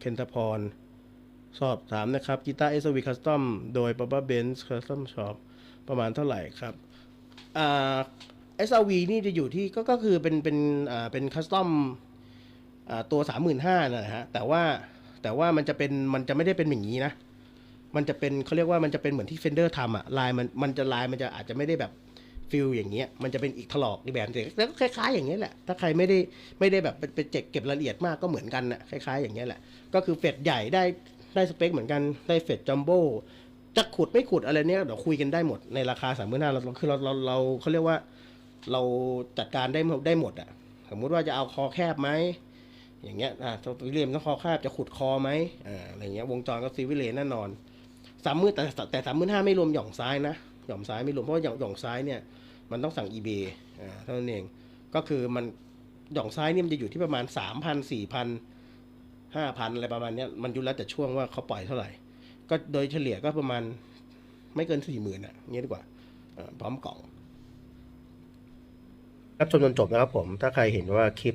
เคนทพร สอบถามนะครับกีตาร์ SOV Custom โดย Baba Benz Custom Shop ประมาณเท่าไหร่ครับอ่า SRV นี่จะอยู่ที่ก็ก็คือเป็นเป็นอ่าเป็นคัสตอมอ่าตัว 35,000นะฮะแต่ว่าแต่ว่ามันจะเป็นมันจะไม่ได้เป็นอย่างนี้นะ มันจะเป็นเขาเรียกว่ามันจะเป็นเหมือนที่ Fender ทำอะลายมันมันจะลายมันจะอาจจะไม่ได้แบบ ฟิลอย่างเงี้ยมันจะเป็นอีกถลอกอีกแบบแต่แล้วก็คล้ายๆ อย่างเงี้ยแหละถ้าใครไม่ได้ไม่ได้แบบไปเจ็กเก็บรายละเอียดมากก็เหมือนกันนะคล้ายๆ อย่างเงี้ยแหละก็คือเฟดใหญ่ได้ได้สเปคเหมือนกันได้เฟดจัมโบ้จะขุดไม่ขุดอะไรเนี้ยเดี๋ยวคุยกันได้หมดในราคาสามหมื่นห้าเราคือเราเราเราเขาเรียกว่าเราจัดการได้ได้หมดอะสมมุติว่าจะเอาคอแคบไหมอย่างเงี้ยอ่าตัววิลเลียมต้องคอแคบจะขุดคอไหมอ่าอะไรเงี้ยวงจรก็ซีวิเลนแน่นอนสามหมื่นแต่แต่สามหมื่นห้าไม่รวมหย่องซ้ายนะ หย่องซ้ายไม่รวมเพราะว่าหย่องหย่องซ้ายเนี่ยมันต้องสั่ง eBay อ่าเท่านั้นเองก็คือมันหย่องซ้ายเนี่ยมันจะอยู่ที่ประมาณสามพันสี่พันห้าพันอะไรประมาณเนี้ยมันอยู่แล้วแต่ช่วงว่าเขาปล่อยเท่าไหร่ ก็โดยเฉลี่ยก็ประมาณไม่เกินสี่หมื่นอะเงี้ยดีกว่าพร้อมกล่องรับชมจนจบนะครับผมถ้าใครเห็นว่าคลิป